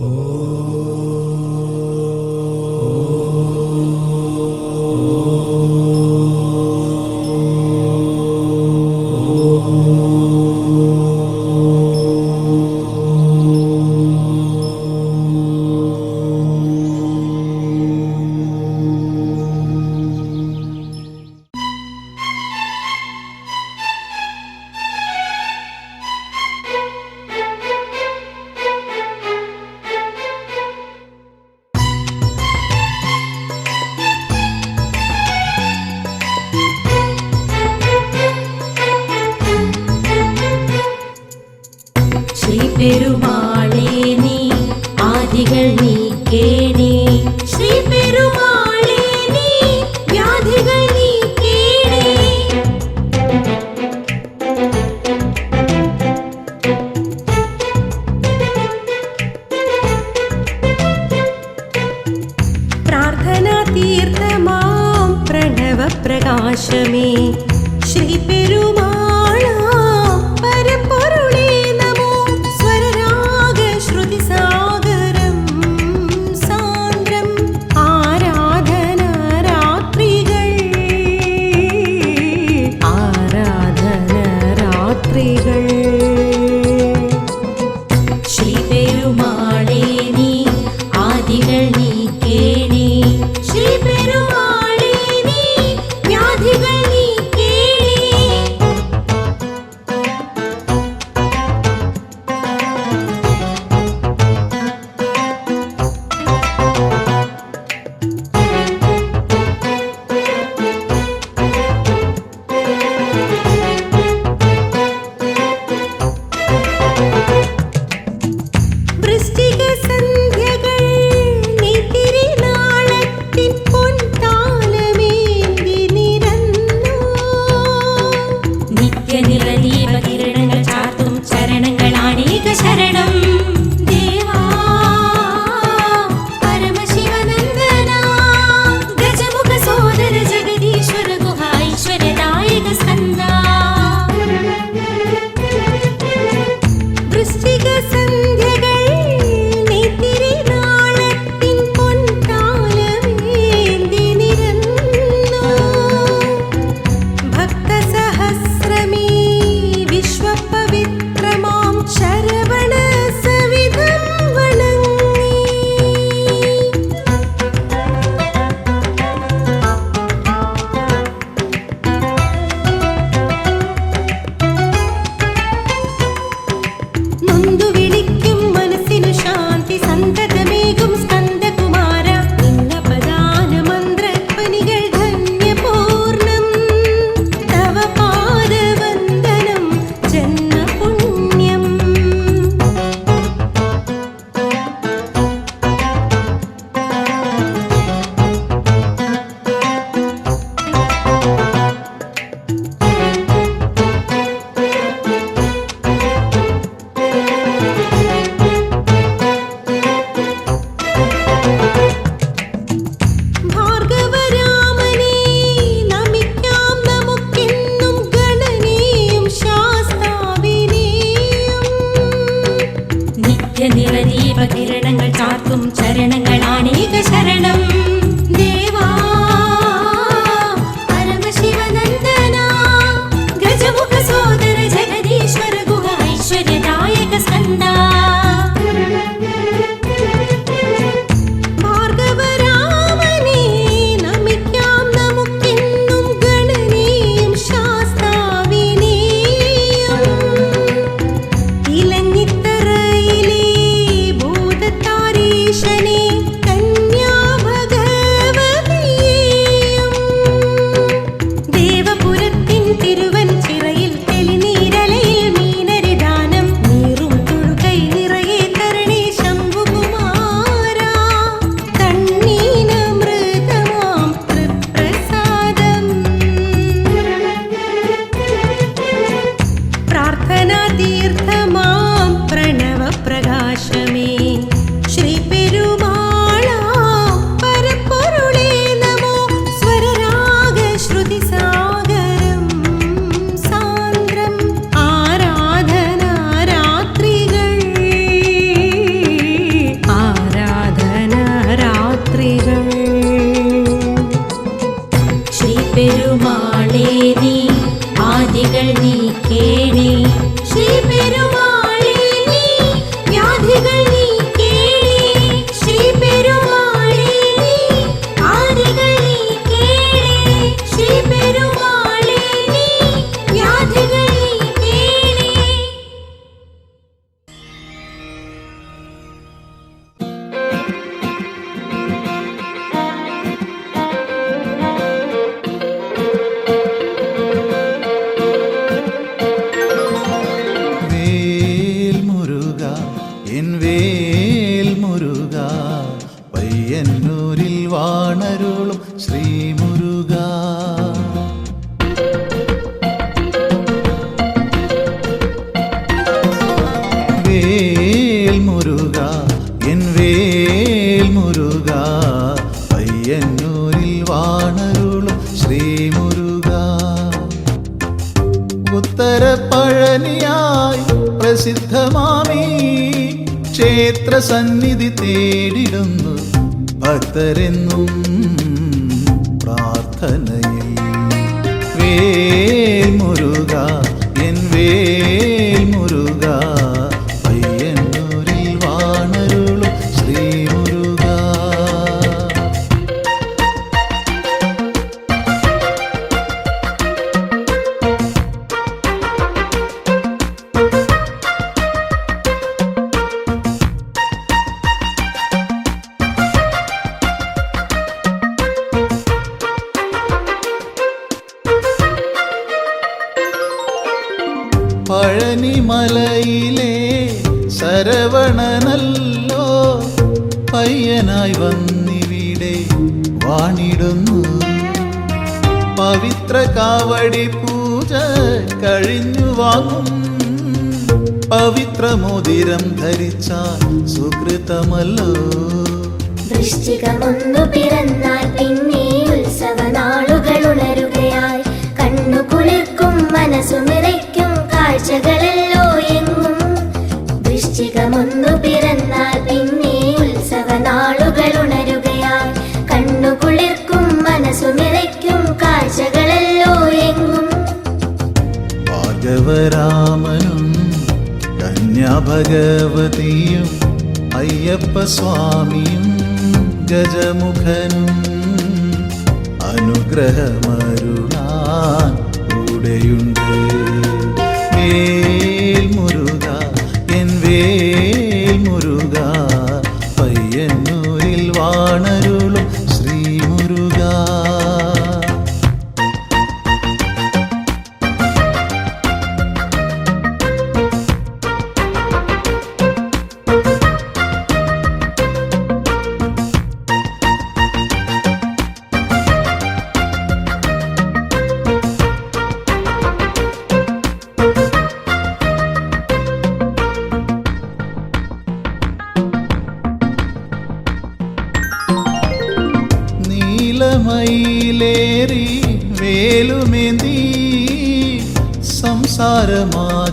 Oh. ప్రకాశమే Shri పెరుమా പ്രസിദ്ധമാമീ. ക്ഷേത്ര സന്നിധി തേടിടുന്നു ഭക്തരെന്നും പ്രാർത്ഥനയിൽ. വേൽ മുരുക എൻ വേൽ പവിത്രമോതിരം ധരിച്ചാൽ സുകൃതമല്ലോ. വൃശ്ചികമൊന്നു പിറന്നാൽ പിന്നെ ഉത്സവ നാളുകൾ ഉണരുകയായി. കണ്ണു കുളിർക്കും മനസ്സു നിറയ്ക്കും കാഴ്ചകളല്ലോ എങ്ങും. വൃശ്ചികമൊന്നു പിറന്നാൽ പിന്നെ ഉത്സവ നാളുകൾ ഉണരുകയായി. കണ്ണു കുളിർക്കും മനസ്സു നിറയ്ക്കും കാഴ്ചകളല്ലോ എങ്ങും. ഭാർഗവരാമനും കന്യാഭഗവതിയും അയ്യപ്പ സ്വാമിയും ഗജമുഖനും അനുഗ്രഹമരുളാൻ കൂടെയുണ്ട്.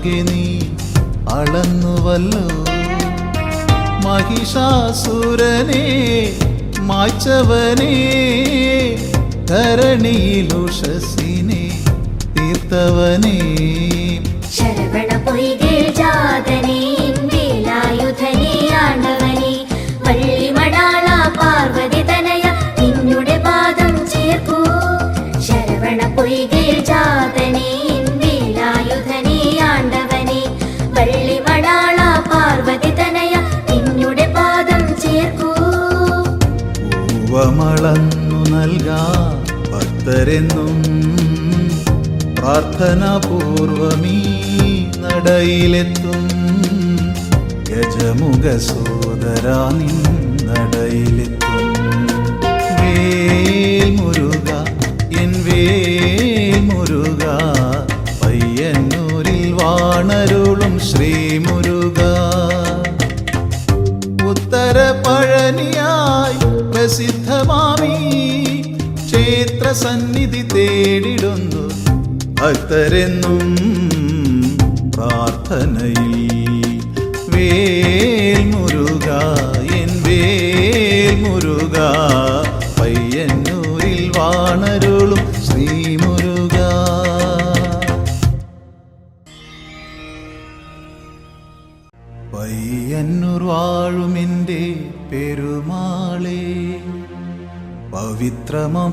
സംസാരമാകെ നീ അളന്നുവല്ലോ. മഹിഷാസുരനെ മാച്ചവനെ ധരണിയിലുഷസിനെ തീർത്തവനേ. ശരവണ പൊയ്കേ ജാതനേ. പൂവമളന്നു നൽകാ ഭക്തരെന്നും പ്രാർത്ഥനാപൂർവമീ നടയിലെത്തും. ഗജമുഖ സോദരാ നിൻ നടയിലെത്തും. വേൽ മുരുക എൻ വേൽ മുരുക പയ്യന്നൂരിൽ വാണരുളും ശ്രീ പ്രസിദ്ധമാമി ക്ഷേത്ര സന്നിധി തേടിടുന്നു ഭക്തരെന്നും പ്രാർത്ഥനയിൽ വേൽ മുരുക എൻ വേൽ മുരുക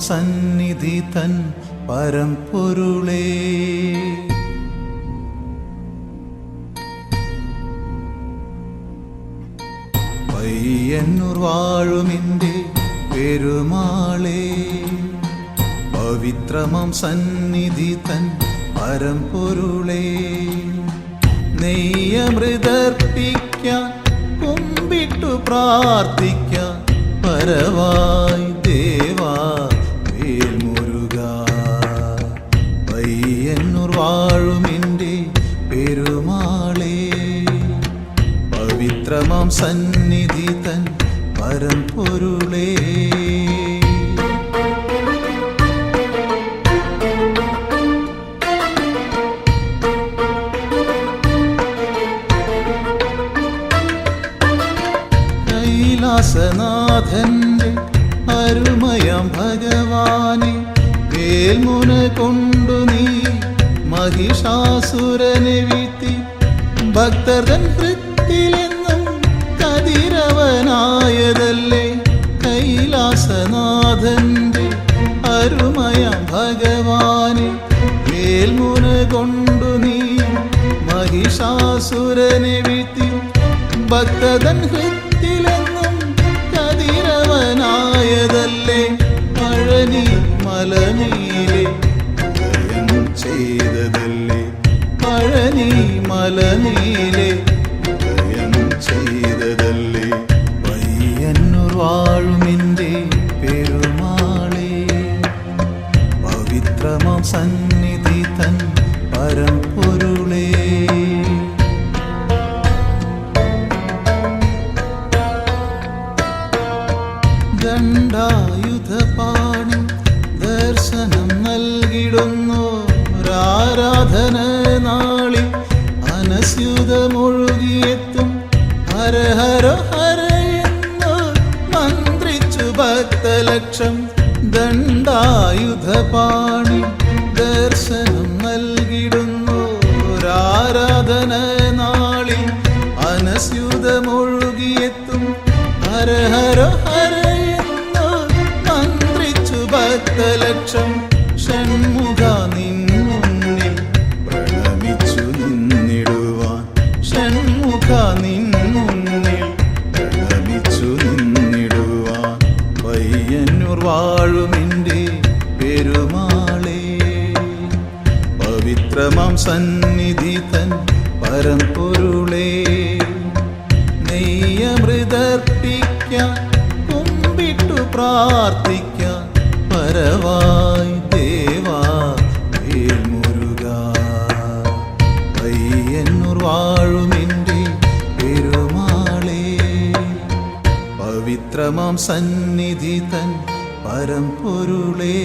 സന്നിധി തൻ പരം പയ്യന്നൂർ വാഴുമെന്റെ പെരുമാളേ. പവിത്രമം സന്നിധി തൻ പരമ്പൊരുളേ. നെയ്യമൃതർപ്പിക്കാൻ കുമ്പിട്ടു പ്രാർത്ഥിക്കാൻ പരവായി ദേവാ. വാഴുമെന്റെ പെരുമാളേ. പവിത്രമാം സന്നിധി തൻ പരമ്പൊരുളേ. മഹിഷാസുരനെ വീഴ്ത്തി ഭക്തർതൻ കൃത്തിലെന്നും കതിരവനായതല്ലേ കൈലാസനാഥന്റെ അരുമയ ഭഗവാനെ വേൽമുന കൊണ്ടു നീ മഹിഷാസുരനെ വീഴ്ത്തി ഭക്തൻ ഹൃത്തിലെന്നും കതിരവനായതല്ലേ പഴനി മലമീലെ മലമീലെ ഉദയം ചെയ്തതല്ലേ? പയ്യന്നൂർ വാഴുമിന്റെ പെരുമാളെ. പവിത്രമാം സന്നിധി തൻ പരമ്പൊരുളേ. ദണ്ഡായുധപാണി ദർശനം നൽകിടുന്നു. ആരാധന നാളിൽ അനസ്യുതമൊഴുകിയെത്തും ഹര ഹര ഹര എന്ന് മന്ത്രിച്ചു ഭക്തലക്ഷം. ദണ്ഡായുധപാണി ദർശനം നൽകിടുന്നു. ആരാധന നാളിൽ അനസ്യുതമൊഴുകിയെത്തും. ഹര ഹര ഹര എന്ന് മന്ത്രിച്ചു ഭക്തലക്ഷം. ഷൺമുഖ സന്നിധി തൻ പരമ്പൊരുളേ. നെയ്യമൃതർപ്പിക്കാൻ കുമ്പിട്ടു പ്രാർത്ഥിക്കാൻ പരവായി ദേവാ മുരുക പയ്യന്നൂർ വാഴുമെന്റെ പെരുമാളേ. പവിത്രമാം സന്നിധി തൻ പരമ്പൊരുളേ.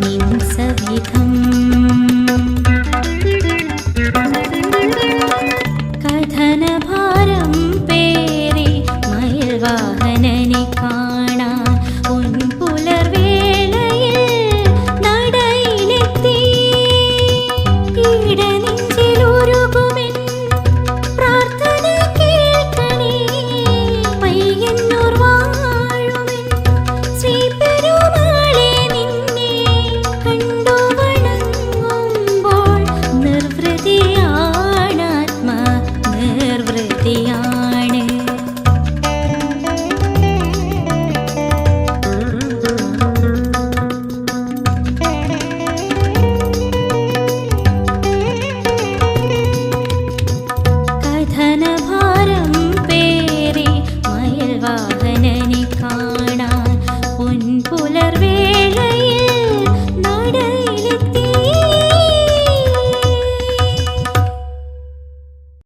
నింసవిధం